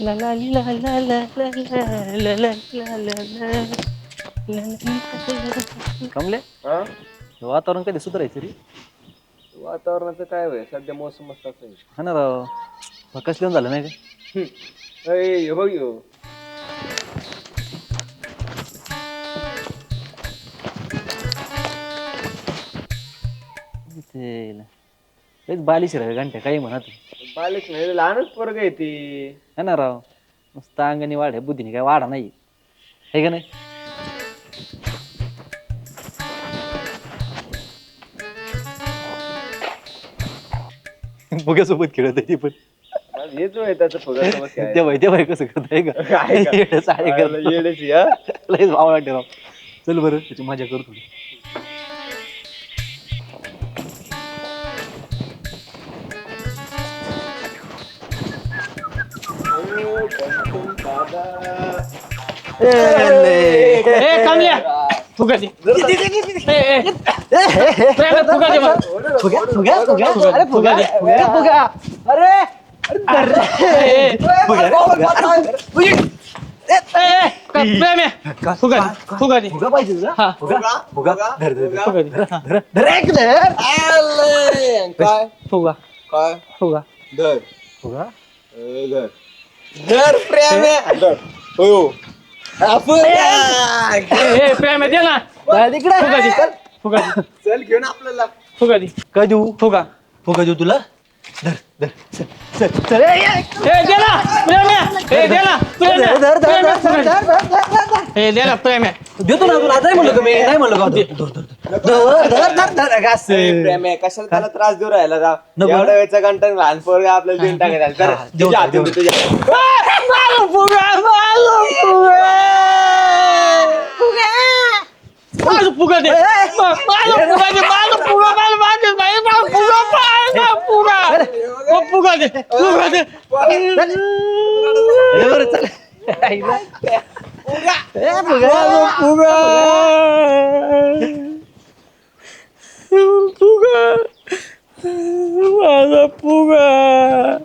ला ला ला ला ला ला ला ला ला ला ला ला. कमले हा वातावरण कधी सुधारायचं रे वातावरणाचं काय होय सध्या मोसम मस्त आहे हा ना राव मग कसलं झालं नाही का अय, हे बघ ह्यो. लयच बालिश रे घंट्या काही म्हणा तू. बालिक नाही लहानच पोरग आहे ती. है ना राव? नुसतं अंगाने वाढ आहे बुद्धीने काय वाढा नाही. आहे का नाही? फुग्यासोबत खेळत आहे ती पण. हेच होय त्याचं फुगासोबत काय तेव्हा तेव्हा कसं करत आहे का? का? येडं चाळे करत. आयला येडेच आहे, हा? लयच भाव वाटते राव. चल बरं त्याची मजा करू ए कमल्या फुगा दे ए, ए, प्रेम, फुगा दे मला. फुग्या फुग्या फुग्या. अरे फुगा दे. फुग्या. फुग्या. अरे ए, ए, ए, ए, का- प्रेम आहे. फुगा दे फुगा दे फुगा पाहिजे तुला? हा. फुगा फुगा धर धर धर. फुगा दे धर धर. एक धर. काय? फुगा. काय? फुगा. धर. फुगा. ए, धर. धर प्रेम. आहे. धर हो. आपण ए, प्रेम दे ना. फुगा दे फुगा दे चल घेऊन आपल्याला. फुगा दे काय देऊ फुगा. फुगा देऊ तुला? धर धर चल चल चल. ए, ए. ए दे ना प्रेम आहे. ए दे ना प्रेम आहे. धर धर धर धर धर. धर धर धर धर ए दे ना प्रेम आहे. देतो ना तुला नाही म्हणलं का मी? नाही म्हणलं का? धर धर धर कशाला त्याला त्रास देऊ राहिला राव नको. ना. एवढ्या वेळचा कंटाळ लहान पोरग आपल्याला देऊन टाकायला तर हा, देऊ तुझ्या हातून दे, देऊ तुझ्या आ, मारो फुगा. माझा फुगा.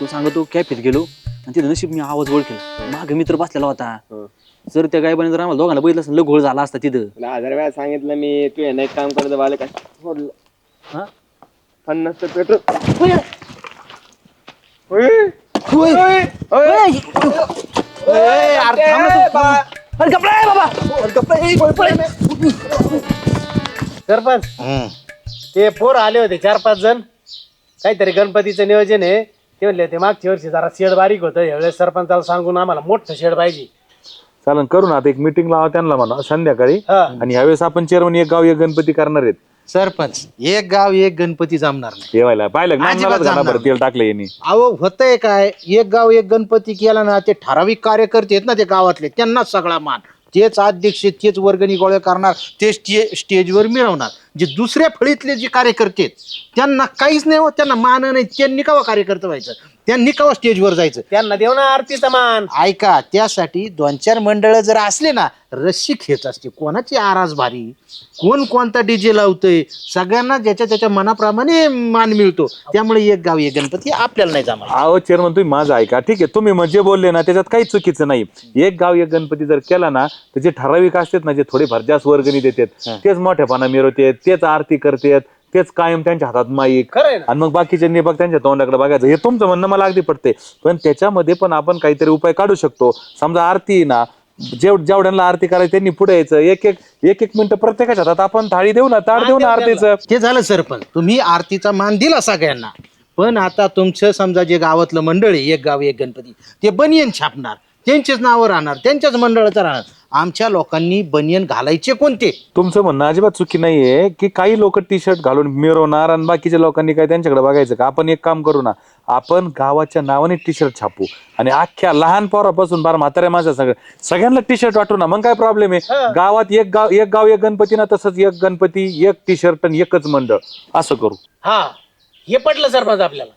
तू सांगतो कॅफेत गेलो आणि तिथे नशीब मी आवाज ओळखेला माग मित्र बसलेला होता. जर त्या गायबाने जर आम्हाला दोघांना बघितलं असं लय घोळ झाला असता तिथं. तुला हजार वेळा सांगितलं मी तू यांना एक काम करतो बाले काय? सोडलं हा? पन्नास पेट्रोल. अरे थांब ना तू. अरे कपडा आहे बाबा. अरे सरपंच ते पोर आले होते चार पाच जण. काहीतरी गणपतीचं नियोजन आहे. ते म्हणले ते मागच्या वर्षी जरा शेड बारीक होतं. यावेळेस सरपंचाला सांगून आम्हाला मोठं शेड पाहिजे. चालन करू ना आता एक मिटिंग लावा त्यांना म्हणा संध्याकाळी. हा. आणि यावेळेस आपण चेअरमन एक गाव एक गणपती करणार आहेत. सरपंच एक गाव एक गणपती जमणार नाही. पाहिलं अजिबात जमणार तेल टाकलं यांनी. अहो होतंय काय? एक गाव एक गणपती केला ना ते ठराविक कार्यकर्ते आहेत ना ते गावातले. त्यांनाच सगळा मान. तेच अध्यक्ष तेच वर्गणी गोळ्या करणार ते स्टे स्टेजवर मिळवणार. जे दुसऱ्या फळीतले जे कार्यकर्ते आहेत त्यांना काहीच नाही हो त्यांना मान नाही. त्यांनी कवा कार्यकर्ता व्हायचं? त्यांनी कवा स्टेजवर जायचं? त्यांना देऊ ना आरतीचा मान. ऐका त्यासाठी दोन चार मंडळ जर असले ना रस्सी खेच असते. कोणाची आरास भारी? कोण कोणता डीजे लावतोय? सगळ्यांना ज्याच्या त्याच्या मनाप्रमाणे मान मिळतो. त्यामुळे एक गाव एक गणपती आपल्याला नाही जमा अहो चेअरमन तुम्ही माझं ऐका. ठीक आहे तुम्ही मग जे बोलले ना त्याच्यात काही चुकीचं नाही. एक गाव एक गणपती जर केला ना तर जे ठराविक असतात ना जे थोडेफार जास्त वर्गणी देतात तेच मोठेपणा मिरवतात तेच आरती करतात तेच कायम त्यांच्या हातात माईक. खरं आहे ना? आणि मग बाकीचे बघ त्यांच्या तोंडाकडे बघायचं. हे तुमचं म्हणणं मला अगदी पडते पण त्याच्यामध्ये पण आपण काहीतरी उपाय काढू शकतो. समजा आरती आहे ना जेव जेवढ्यांना आरती करायची त्यांनी पुढे यायचं. एक एक एक एक मिनिटं प्रत्येकाच्या हातात. आपण थाळी देऊ ना ताट देऊ ना आरतीचं. ते झालं सरपंच तुम्ही आरतीचा मान दिला सगळ्यांना. पण आता तुमचं समजा जे गावातलं मंडळ आहे एक गाव एक गणपती ते बनियन छापणार. त्यांचेच नावं राहणार त्यांच्याच मंडळाचं राहणार. आमच्या लोकांनी बनियन घालायचे कोणते? तुमचं म्हणणं अजिबात चुकी नाहीये. की काही लोक टी शर्ट घालून मिरवणार आणि बाकीच्या लोकांनी काय त्यांच्याकडे बघायचं का? आपण एक काम करू ना. आपण गावाच्या नावाने टी शर्ट छापू. आणि अख्ख्या लहान पोरापासून बार म्हाताऱ्या माझ्या सगळं सगळ्यांना टी शर्ट वाटू ना. मग काय प्रॉब्लेम आहे? गावात एक गाव एक गाव एक गणपती ना तसंच एक गणपती एक टी शर्ट आणि एकच मंडळ. असं करू. हा. हे पटलं सरपंच आपल्याला.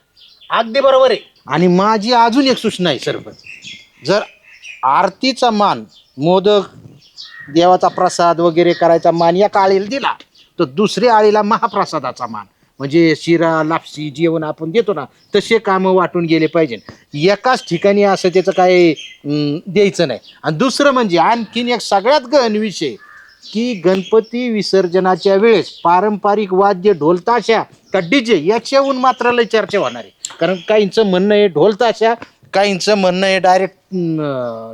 अगदी बरोबर आहे. आणि माझी अजून एक सूचना आहे सरपंच. जर आरतीचा मान मोदक देवाचा प्रसाद वगैरे करायचा मान या काळीला दिला तर दुसऱ्या आळीला महाप्रसादाचा मान. म्हणजे शिरा लापसी जेवण आपण देतो ना तसे कामं वाटून गेले पाहिजे. एकाच ठिकाणी असं त्याचं काय द्यायचं नाही. आणि दुसरं म्हणजे आणखीन एक सगळ्यात गहन विषय की गणपती विसर्जनाच्या वेळेस पारंपरिक वाद्य ढोलताशा का डीजे याच्याहून मात्र लय चर्चा होणार आहे. कारण काहींचं म्हणणं आहे ढोलताशा काहींचं म्हणणं आहे डायरेक्ट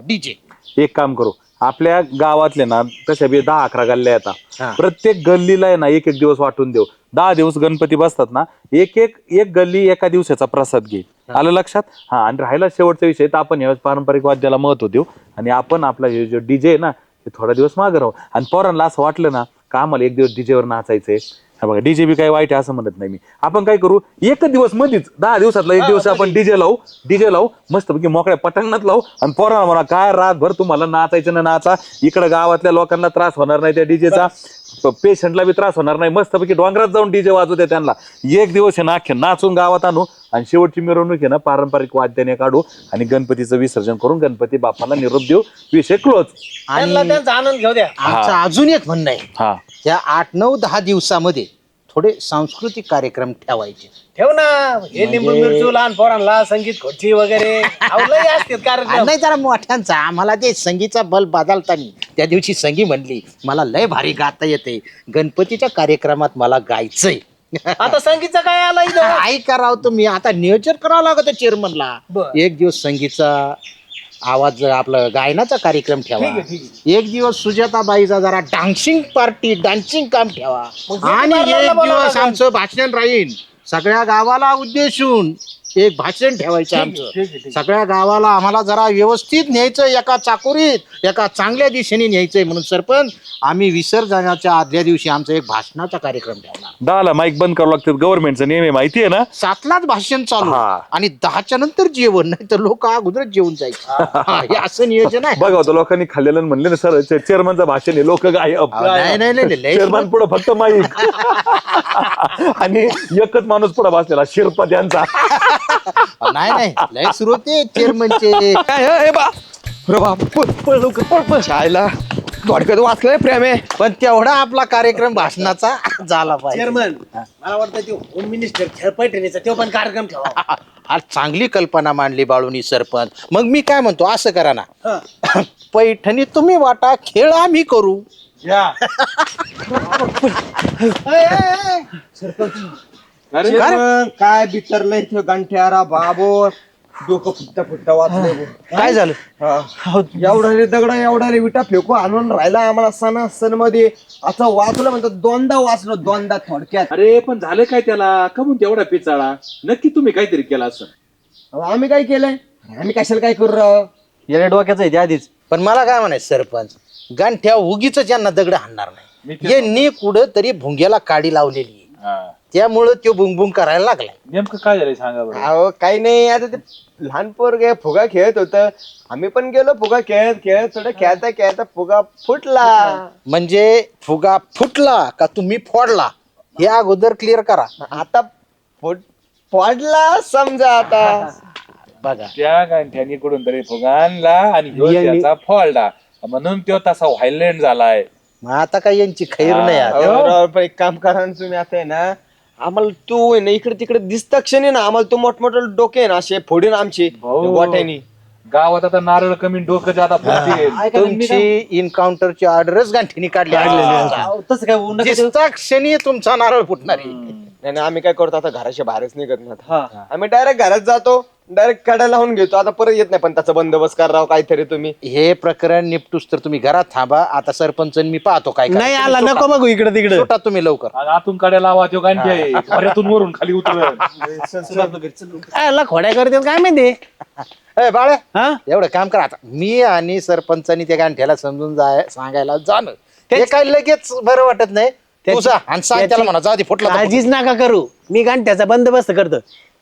डीजे एक काम करू. आपल्या गावातले ना तशा बी दहा अकरा गल्ल्या हा. येतात प्रत्येक गल्लीला आहे ना एक एक दिवस वाटून देऊ. दहा दिवस गणपती बसतात ना एक एक एक गल्ली एका दिवसाचा प्रसाद घे. आलं लक्षात? हा आणि राहिला शेवटचा विषय तर आपण यावेळेस पारंपरिक वाद्याला महत्त्व देऊ. आणि आपण आपला हे जो डीजे आहे ना ते थोडा दिवस मागे राहू. आणि पोरांना असं वाटलं ना का आम्हाला एक दिवस डीजेवर नाचायचंय? हा बघा डीजे बी काही वाईट आहे असं म्हणत नाही मी. आपण काय करू एकच दिवस मध्येच दहा दिवसातला एक दिवस आपण डीजे लावू डीजे लावू मस्तपैकी मोकळ्या पटांगणात लावू आणि पोरांना म्हणा काय रातभर तुम्हाला नाचायचं ना नाचा इकडे गावातल्या लोकांना त्रास होणार नाही त्या डीजेचा पेशंटला बी त्रास होणार नाही. मस्तपैकी डोंगरात जाऊन डीजे वाजू द्या त्यांना. एक दिवस आहे ना अख्खे नाचून गावात आणू आणि शेवटची मिरवणूक आहे ना पारंपरिक वाद्याने काढू आणि गणपतीचं विसर्जन करून गणपती बाप्पाला निरोप देऊ. विषय क्लोज त्यांना त्यांचा आनंद घेऊ द्या. आमचं अजून एक म्हणणं आहे. हा. त्या आठ नऊ दहा दिवसामध्ये थोडे सांस्कृतिक कार्यक्रम ठेवायचे. ठेव ना. हे लिंबू मिरचू लहान पोरांना संगीत खुर्ची वगैरे. अहो, लय असतात आणि कार्यक्रम नाही जरा मोठ्यांचा. आम्हाला ते संगीचा बल बदलतानी त्या दिवशी संगी म्हणली मला लय भारी गाता येते. गणपतीच्या कार्यक्रमात मला गायचंय. आता संगीतचं काय आलं इथं? ऐका राव तुम्ही आता नियोजन करावं लागत चेअरमनला बरं. एक दिवस संगीतचा आवाज आपलं गायनाचा कार्यक्रम ठेवा. एक दिवस सुजाताबाईचा जरा डान्सिंग पार्टी डान्सिंग काम ठेवा. आणि एक बोलावं दिवस लागेल. आमचं भाषण राहील सगळ्या गावाला उद्देशून. एक भाषण ठेवायचं आमचं. सगळ्या गावाला आम्हाला जरा व्यवस्थित न्यायचं एका चाकोरीत एका चांगल्या दिशेने न्यायचंय म्हणून सरपंच आम्ही विसर्जनाच्या आदल्या दिवशी आमचा एक भाषणाचा कार्यक्रम ठेवला दहाला माईक बंद करावं लागतात गव्हर्नमेंटचा नियम आहे माहिती आहे ना? सातलाच भाषण चालू. हा. आणि दहाच्या नंतर जेवण नाही तर लोक अगोदरच जेवून जायचे. हा, हे असं नियोजन आहे. बघा होतं लोकांनी खाल्लेलं आणि म्हणले ना सर चेअरमनचं भाषण आहे लोक गायब अहो, नाही नाही नाही, नाही लय चेअरमन पुढे फक्त माईक आणि एकच माणूस पुढे बसलेला शिरपा त्यांचा नाही नाही. लय श्रोते चेअरमनचे काय बा. रे बाप पळ पळ लवकर पळ पळ. शाळेला थोडक्यात वाचलंय प्रेम आहे पण तेवढा आपला कार्यक्रम भाषणाचा झाला पाहिजे. चेअरमन मला वाटतं ते होम मिनिस्टर खेळ पैठणीचा तो पण कार्यक्रम ठेवा. फार चांगली कल्पना मांडली बाळूनी सरपंच. मग मी काय म्हणतो असं करा ना. पैठणी तुम्ही वाटा खेळ आम्ही करू. चेअरमन, काय बितरलंय इथं गंठ्यारा बाबो डोकं फुटता फुटता वाचलंय बुवा. काय झालं? हा. एवढा रे दगडा एवढा रे विटा फेकू आणून राहिला आम्हाला सण सणमध्ये असं वाचलं म्हणतो दोनदा वाचलो दोनदा थोडक्यात. अरे पण झालं काय त्याला? कमून तेवढा पिचाळा? नक्की तुम्ही काहीतरी केलं असं. अहो, आम्ही काय केलंय? आम्ही कशाला काय करू राव? येण्या डोक्याचं आहे ते आधीच. पण मला काय म्हणायचं सरपंच? गांठ्या उगीच यांना दगड हाणणार नाही. यांनी कुठं तरी भुंग्याला काडी लावलेली आहे. त्यामुळं तो बुंगबुंग करायला लागलाय. नेमकं काय झालंय सांगा बरं. अहो काही नाही आता ते लहान पोरगे फुगा खेळत होत. आम्ही पण गेलो फुगा खेळत खेळत थोडं खेळता खेळता फुगा फुटला. म्हणजे फुगा फुटला का तुम्ही फोडला? हे अगोदर क्लिअर करा. आता फुट फोडला समजा आता. बघा. त्या गांठ्यानी कुठून तरी फुगा आणला आणि ह्यो त्याचा फॉल्डा म्हणून तो तसा व्हायलेंट झालाय. मग आता काय यांची खैर नाही आता. अहो, राव, पण एक काम करा ना तुम्ही आता आहे ना आम्हाला तू आहे ना इकडे तिकडे दिसता क्षणी ना आम्हाला तू मोठमोठे डोके आहे ना असे फोडीन आमचे भाऊ. गोठ्यानी गावात आता नारळ कमी डोकं जादा फुटतील तुमची इन्काउंटरची ऑर्डरच गांठीने काढली अहो, तसं काय होऊ नका ते. दिसता क्षणी तुमचा नारळ फुटणार आहे. नाही नाही, आम्ही काय करतो आता घराच्या बाहेरच निघत ना आता. आम्ही डायरेक्ट घरात जातो डायरेक्ट काढायला लावून घेतो. आता परत येत नाही पण त्याचा बंदोबस्त करा राव काहीतरी तुम्ही. हे प्रकरण निपटूस तर तुम्ही घरात थांबा. आता सरपंच मी पाहतो काय नाही करायचं. आला तुम्ही नको बघू इकडे तिकडे. सुटा. तुम्ही लवकर. आतून काड्या लावा तो गांठी आहे पर्यातून वरून खाली उतरत आला खोड्या करतात काय माहिती? ए बाळ्या हा? एवढं काम करा आता. मी आणि सरपंचानी त्या गांठ्याला समजून जाय सांगायला जाणं. हे काय लगेच बरं वाटत नाही? त्याची- तुझा आणि सांग त्याला त्याची- म्हणा जाऊ दे फुटला तर फुटला. काळजीच नका करू. मी गांठ्याचा बंदोबस्त करतो.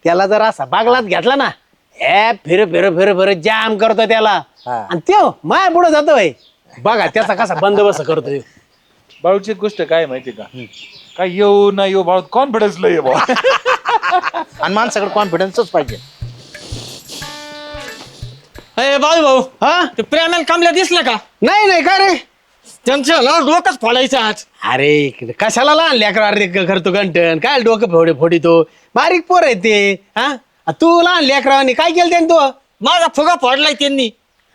त्याला जर असा बागलात घेतला ना हे फिर फिर फिर फिर जाम करतो त्याला. हा. आणि त्यो माय पुढे जातोय. बघा त्याचा कसा बंदोबस्त करतोय. बाळूची एक गोष्ट काय माहिती का? काय येऊ ना येऊ बाळू कॉन्फिडन्स लय बा आणि माणसाकडे कॉन्फिडन्सच पाहिजे. अरे बाळू भाऊ हा? ते प्रेमाला कामल्या दिसलं का? नाही नाही काय रे? त्यांचं ना डोकंच फोडायचं आज अरे इकडे कशाला लहान लेकरा अरे करतो गंटन काय डोकं फोडे फोडितो बारीक पोर आहे ते हा आ, तू लहान लेकरावानी काय केलं त्याने तू माझा फुगा फोडलाय त्यांनी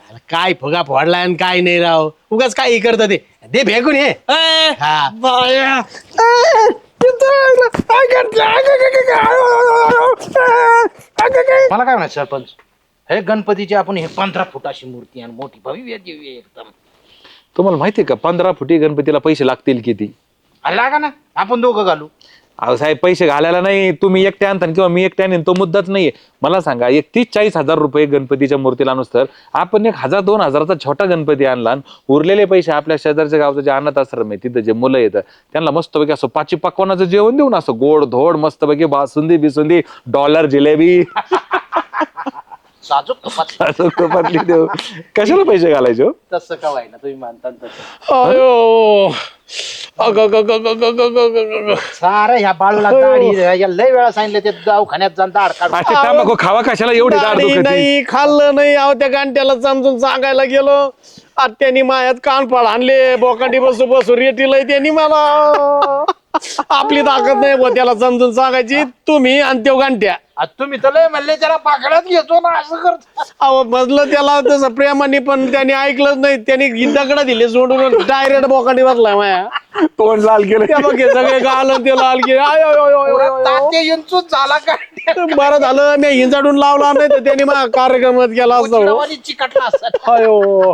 अरे काय फुगा फोडलाय आणि काय नाही राव उगाच काय करत ते दे भेकून ये ए, हा. बाया. मला काय म्हणायचं सरपंच हे गणपतीची आपण हे पंधरा फुटाची मूर्ती आणि मोठी भव्य दिव्य एकदम तुम्हाला माहितीये का पंधरा फुटी गणपतीला पैसे लागतील किती? लागा ना आपण दोघं घालू. अहो साहेब पैसे घालायला नाही तुम्ही एकटे आणता किंवा मी एकटे आणीन तो मुद्दाच नाहीये. मला सांगा एक तीस चाळीस हजार रुपये गणपतीच्या मूर्तीला नुसतं आपण एक हजार दोन हजाराचा छोटा गणपती आणला आणि उरलेले पैसे आपल्या शेजारच्या गावचं जे अनाथ आश्रम आहे तिथं जे मुलं येतं त्यांना मस्तपैकी असं पाची पकवानाचं जेवण देऊन असं गोड धोड मस्तपैकी बासुंदी बिसुंदी डॉलर जिलेबी. साजूक कपात असं तुपातली देऊ कशाला पैसे घालायचे हो? तसं का व्हायना तुम्ही मानता तसं. अयो. अग, ग, ग, ग, ग, ग, ग, ग, ग. सारं ह्या बाळूला दाढी या लय वेळा सांगितलं ते दवाखान्यात जाऊन दाढ काढ असे तांबाखू खावा कशाला? एवढी दाढ दाढी दुखती. नाही खाल्लं नाही अहो त्या गांठ्याला समजून सांगायला गेलो. आत्यानी मायात कानफाड आणले बोकांडी बसू बसू रेटीला त्यांनी मला. आपली ताकद नाही बुवा त्याला समजून सांगायची तुम्ही आणि त्यो गांठ्या. आ, तुम्ही तर लय म्हणले त्याला पाकड्यात घेतो ना असं करतो. अहो म्हटलं त्याला तसं प्रेमाने पण त्याने ऐकलंच नाही त्याने दगड दिले सोडून डायरेक्ट बोकांडी बसलाय माया. तोंड लाल केलं त्या बघ हे सगळे गाल ते लाल गेले आय, आय, आय, आय, आय, आय. तात्या इंचूच झाला काय बरं झालं मी हिंजाडून लावला नाही तर त्यांनी माझा कार्यक्रमात केला असतो. चिकटला असत अयो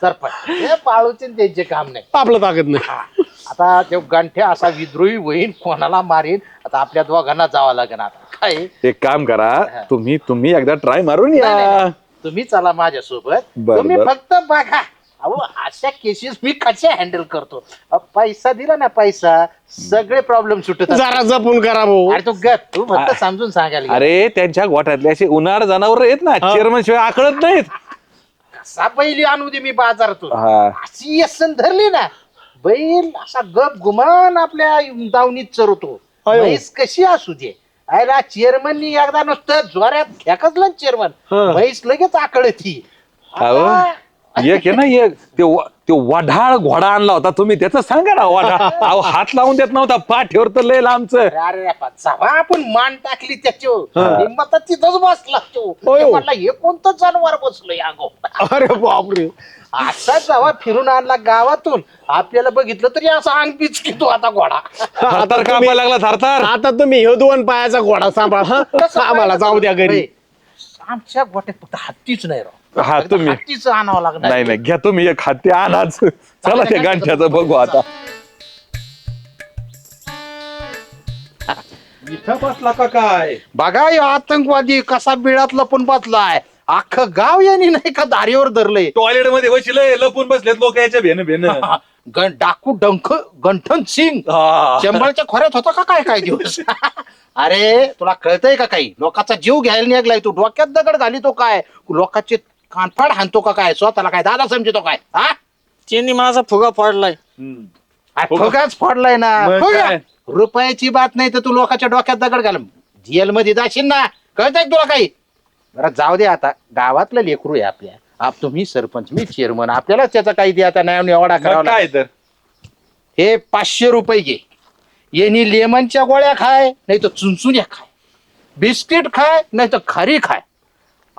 सरपंच हे पाळूचे न त्यांचे काम नाही. आपलं ताकद नाही. आता ते गंठ्या असा विद्रोही होईन कोणाला मारीन आता आपल्या दोघांना जावं लागेल आता. काय? एक काम करा तुम्ही तुम्ही एकदा ट्राय मारून या. तुम्ही चला माझ्यासोबत. बर, तुम्ही बर. फक्त बघा. अहो अशा केसेस मी कशा हँडल करतो? अहो, पैसा दिला ना पैसा सगळे प्रॉब्लेम सुटत. जरा जपून करा भाऊ. अरे तू गप तू फक्त समजून सांगायला गेला. अरे त्यांच्या गोठ्यातले असे उन्हाळ जनावर आहेत ना चेअरमन शिवाय आकळत नाहीत. कसा पहिली आणू दे मी बाजारातून. हा. अशी यसन धरली ना बैल असा गप गुमान आपल्या दावणीत चरवतो अयो. म्हैस कशी असू दे? अरे चेअरमननी एकदा नुसतं जोऱ्यात खेकचलं चेअरमन हा. म्हैस लगेच आकळती. अहो एक आहे ना एक. ते व- ते वढाळ घोडा आणला होता तुम्ही त्याचं सांगा ना वढाळ. अहो हात लावून देत नव्हता पाठीवर तर लय लांबचं. अरे अरे रे आपण मान टाकली त्याच्यावर हिंमत तिथंच बसला तो. अयो. ते म्हणला हे कोणतं जनावर बसलो या गो? अरे बापरे. असा जेव्हा फिरून आणला गावातून. आपल्याला बघितलं तरी असा अंग पिचकितो आता घोडा. हातार कापायला लागला थारथार. आता तुम्ही ह्यो दोन पायाचा घोडा सांभाळ हा. आम्हाला जाऊ द्या घरी. आमच्या गोट्यात फक्त हत्तीच नाही राव. हा तुम्ही. हत्तीच आणावं लागणार नाही नाही घ्या तुम्ही एक हाती आणाच. चला त्या गांठ्याचं बघू आता. इथं बसला का काय? बघा यो आतंकवादी कसा बिळात लपून बसलाय. अख्खं गाव यांनी नाही का दारीवर धरलंय? टॉयलेटमध्ये बसले लपून बसलेत लोक याच्या भेन भेन गं- डाकू डंख गंठन सिंग. चंबळच्या खोऱ्यात होता का काय काय दिवस? अरे तुला कळतंय का काही? लोकांचा जीव घ्यायला निघलाय तू. डोक्यात दगड घालितो काय? लोकांचे कानफाड हाणतो का काय? स्वतःला काय? दादा समजतो काय? हा? त्यांनी माझा फुगा फोडलाय. अरे फुगाच फोडलाय ना. मग फुगा. काय? रुपयाची बात नाही तर तू लोकांच्या डोक्यात दगड घाल. जेल मध्ये जाशील ना. कळतंय का तुला काही? बरं जाऊ दे आता. गावातलं लेकरू आहे आपल्या. आप तुम्ही सरपंच मी चेअरमन आपल्यालाच त्याचा काही दे आता. नाही एवढा करावा काय तर? हे पाचशे रुपये घे. येणी लेमनच्या गोळ्या खाय नाही तर चुनचुन्या खाय. बिस्किट खाय नाही तर खारी खाय.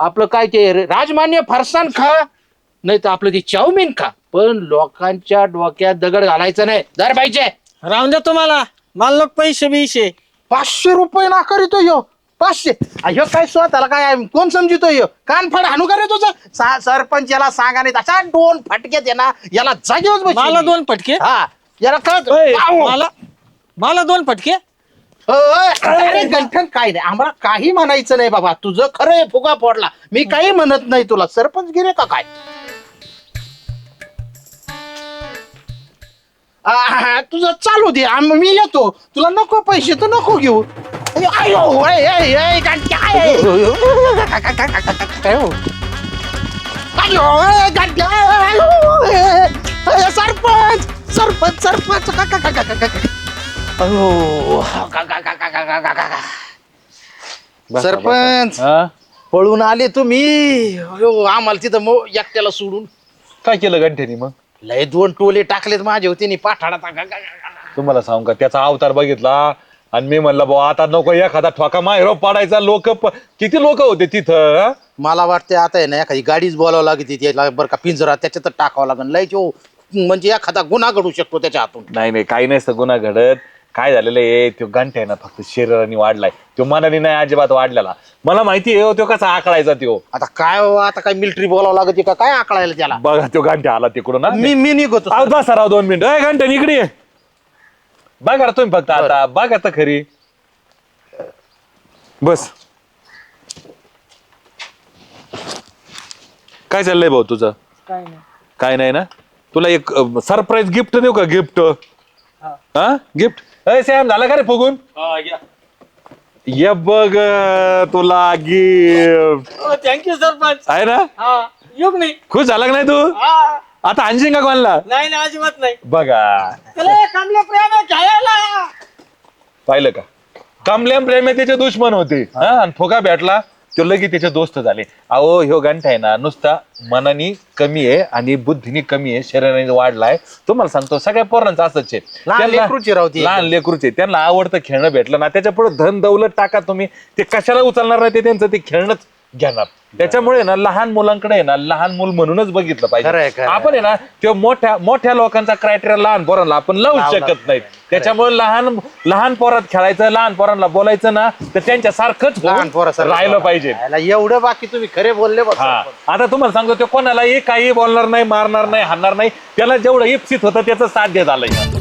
आपलं काय ते राजमान्य फरसाण खा नाही तर आपलं ते चाऊमिन खा. पण लोकांच्या डोक्यात दगड घालायचं नाही. दर पाहिजे. राहून द्या तुम्हाला. मला लोक पैसे बिशे. पाचशे रुपये ना करीतो यो. पाचशे. ह्यो काय स्वतःला काय कोण समजितो यो? कानफड हाणू का रे तुझं? सा- सरपंच याला सांगा नाही. तसा दोन फटके दे ना. याला जागेवर मला. दोन फटके? हा. याला कळत? मला मला दोन फटके? अरे गंठन काय नाही. आम्हाला काही म्हणायचं नाही बाबा. तुझं खरं आहे फुगा फोडला. मी काही म्हणत नाही तुला. सरपंच गिरे का काय? आ, तुझं चालू दे. आम- मी येतो. तुला नको पैसे तर नको घेऊ. अयो, गंठ्या, गंठ्या, सरपंच सरपंच सरपंच का- का- का- का- का- का- अयो, का- का- का- का- का- का- का- का. सरपंच पळून आले तुम्ही. अयो, आम्हाला तिथं मो एकट्याला सोडून. काय केलं गांठ्यानी मग? लय दोन टोले टाकलेत माझे होते नी पाठाडा तुम्हाला सांगू का त्याचा अवतार बघितला आणि मी म्हणलं भाऊ आता नको एखादा ठोका माहेरो पाडायचा लोक किती लोक होते तिथं हा? मला वाटते आता आहे ना एखादी गाडीच बोलावं लागते त्याला बरं का पिंजरा त्याच्यात टाकावं लागेल. लय जो म्हणजे एखादा गुन्हा घडू शकतो त्याच्या हातून. नाही नाही काही नसतं गुन्हा घडत. काय झालेलं आहे? तो गंठ आहे ना फक्त शरीराने वाढलाय. तो मनाने नाही अजिबात वाढलेला. मला माहिती आहे हो, तो कसा आकडायचा तो आता काय हो, आता काय मिलिटरी बोलावं लागते का? काय आकळायला त्याला? बघा तो गांठ्या आला तिकडून हा. मी मी निघतो आहो बसा राव दोन मिनिट. अय घंटे इकडे ये. बघा रे तुम्ही फक्त आता. बघा तर खरी. बस. काय चाललंय भाऊ तुझं? काय नाही. काय नाही ना? तुला एक सरप्राईज गिफ्ट देऊ का गिफ्ट? हा? गिफ्ट? अय सॅम झाला का रे फुगून? ये बघ अं, तुला गिफ्ट. थँक्यू सरपंच. आहे ना? हा युग नाही? खुश झाला का नाही तू? हा. आता आणशील का कोणाला? नाही ना अजिबात नाही. बघा. कमले प्रेम पाहिलं का? कमलेम प्रेमे त्याचे दुश्मन होते. हा आणि फुगा भेटला. तो लगेच त्याचे दोस्त झाले. अहो ह्यो गंठ आहे ना नुसता मनानी कमी आहे आणि बुद्धीनी कमी आहे शरीराने वाढलाय तुम्हाला सांगतो सगळ्या पोरांचं असंच आहे. लहान त्यांना- लेकरूचे राव ते. लहान लेकरूचे त्यांना आवडतं खेळणं भेटलं ना त्याच्या पुढे धन दौलत टाका तुम्ही. ते कशाला उचलणार नाही ते त्यांचं ते खेळणंच घेणार त्याच्यामुळे ना लहान मुलांकडे आहे ना लहान मूल म्हणूनच बघितलं खरंय, पाहिजे खरंय. आपण आहे ना ते मोठ्या मोठ्या लोकांचा क्रायटेरिया लहान पोरांना आपण लावू शकत नाही. त्याच्यामुळे लहान लहान पोरात खेळायचं लहान पोरांना बोलायचं ना तर त्यांच्या सारखंच लहान पोरासारखं राहिलं पाहिजे. एवढं बाकी तुम्ही खरे बोलले बघ हा. आता तुम्हाला सांगतो ते कोणालाही काही बोलणार नाही मारणार नाही हाणणार नाही. त्याला जेवढं इप्सित होतं त्याचं साध्य झालंय.